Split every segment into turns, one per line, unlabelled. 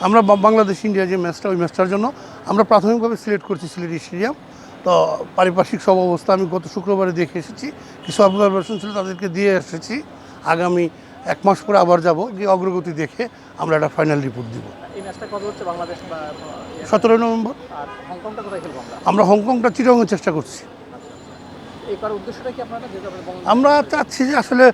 আমরা বাংলাদেশ ইন্ডিয়া যে ম্যাচটা ওই ম্যাচটার জন্য আমরা প্রাথমিকভাবে সিলেক্ট করছি সিলেট স্টেডিয়াম। তো পারিপার্শ্বিক সব অবস্থা আমি গত শুক্রবারে দেখে এসেছি। কিছু অবজারভেশন ছিল তাদেরকে দিয়ে এসেছি। আগামী এক মাস পরে আবার যাব গিয়ে অগ্রগতি দেখে আমরা একটা ফাইনাল রিপোর্ট দিব? সতেরোই নভেম্বর।
আমরা?
হংকংটা চিরঙের চেষ্টা করছি।
আপনাদের? বঙ্গ-
আমরা চাচ্ছি যে আসলে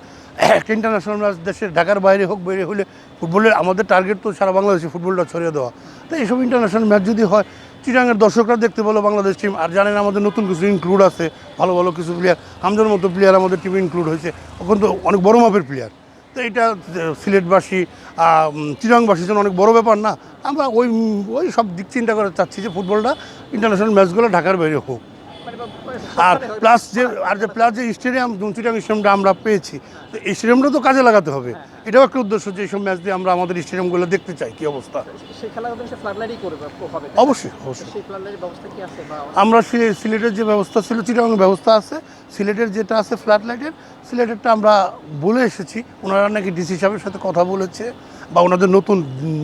একটা ইন্টারন্যাশনাল ম্যাচ দেশের ঢাকার বাইরে হোক বাইরে হলে ফুটবলের আমাদের টার্গেট তো সারা বাংলাদেশে ফুটবলটা ছড়িয়ে দেওয়া। তো এইসব ইন্টারন্যাশনাল ম্যাচ যদি হয় চিটাঙ্গের দর্শকরা দেখতে পেল বাংলাদেশ টিম আর জানেন আমাদের নতুন কিছু ইনক্লুড আছে ভালো ভালো কিছু প্লেয়ার হামজার মতো প্লেয়ার আমাদের টিমে ইনক্লুড হয়েছে। ওখান তো অনেক বড় মাপের প্লেয়ার তো এটা সিলেটবাসী উম, জন্য অনেক বড় ব্যাপার না। আমরা ওই ওই সব দিক চিন্তা করে চাচ্ছি যে ফুটবলটা ইন্টারন্যাশনাল ম্যাচগুলো ঢাকার বাইরে হোক। আর প্লাস যে আর যে প্লাস যে স্টেডিয়াম চিটাং স্টেডিয়ামটা আমরা পেয়েছি তো এই স্টেডিয়ামটা তো কাজে লাগাতে হবে। এটাও একটা উদ্দেশ্য যে এইসব ম্যাচ দিয়ে আমরা আমাদের স্টেডিয়ামগুলো দেখতে চাই কি অবস্থা? অবশ্যই অবশ্যই। আমরা সিলেটের যে ব্যবস্থা ছিল চিটাংয়ের ব্যবস্থা আছে। সিলেটের যেটা আছে ফ্ল্যাট লাইটের সিলেটেরটা আমরা বলে এসেছি। ওনারা নাকি ডিসি সাহেবের সাথে কথা বলেছে বা ওনাদের নতুন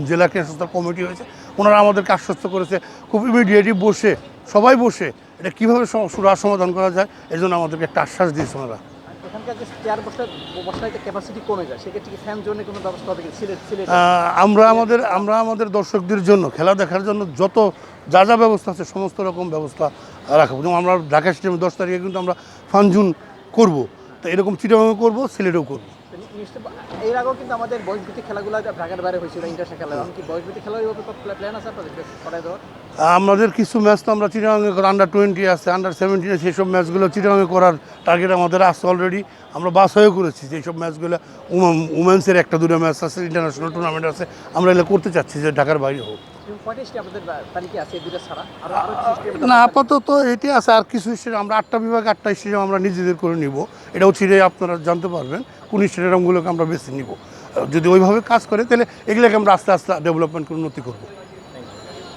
জেলা ক্রীড়া কমিটি হয়েছে। ওনারা আমাদেরকে আশ্বস্ত করেছে খুব ইমিডিয়েটলি বসে সবাই বসে এটা কীভাবে সুরা সমাধান করা যায়? এই জন্য আমাদেরকে একটা আশ্বাস দিয়েছে ওনারা। আমরা আমাদের আমরা আমাদের দর্শকদের জন্য খেলা দেখার জন্য যত যা যা ব্যবস্থা আছে সমস্ত রকম ব্যবস্থা রাখব যেমন আমরা ঢাকা স্টেডিয়ামে দশ তারিখে কিন্তু আমরা ফানজুন করব। তো এরকম চিটাগাংও করব সিলেটেও করব।
এর আগেও কিন্তু আমাদের বয়সভিত্তিক খেলাগুলো ঢাকার বাইরে হয়েছিল ইন্টারন্যাশনাল খেলা। এমনকি বয়সভিত্তিক খেলা ওইভাবে প্ল্যান আছে আপনাদের? করাই দেওয়ার
আমাদের কিছু ম্যাচ তো আমরা চিটাগাংয়ে আন্ডার টোয়েন্টি আছে আন্ডার সেভেন্টিন আছে সেইসব ম্যাচগুলো চিটাগাংয়ে করার টার্গেট আমাদের আছে অলরেডি আমরা বাস হয়ে করেছি যে সব ম্যাচগুলো উমেন্সের একটা দুটো ম্যাচ আছে ইন্টারন্যাশনাল টুর্নামেন্ট আছে। আমরা এগুলো করতে চাচ্ছি যে ঢাকার বাইরে হোক। না আপাতত এটি আছে আর কিছু স্টেডিয়াম আমরা আটটা বিভাগ আটটা স্টেডিয়াম আমরা নিজেদের করে নিব। এটাও ছিঁড়ে আপনারা জানতে পারবেন কোন স্টেডিয়ামগুলোকে আমরা বেছে নিব। যদি ওইভাবে কাজ করে তাহলে এগুলোকে আমরা আস্তে আস্তে ডেভেলপমেন্ট করে উন্নতি করব।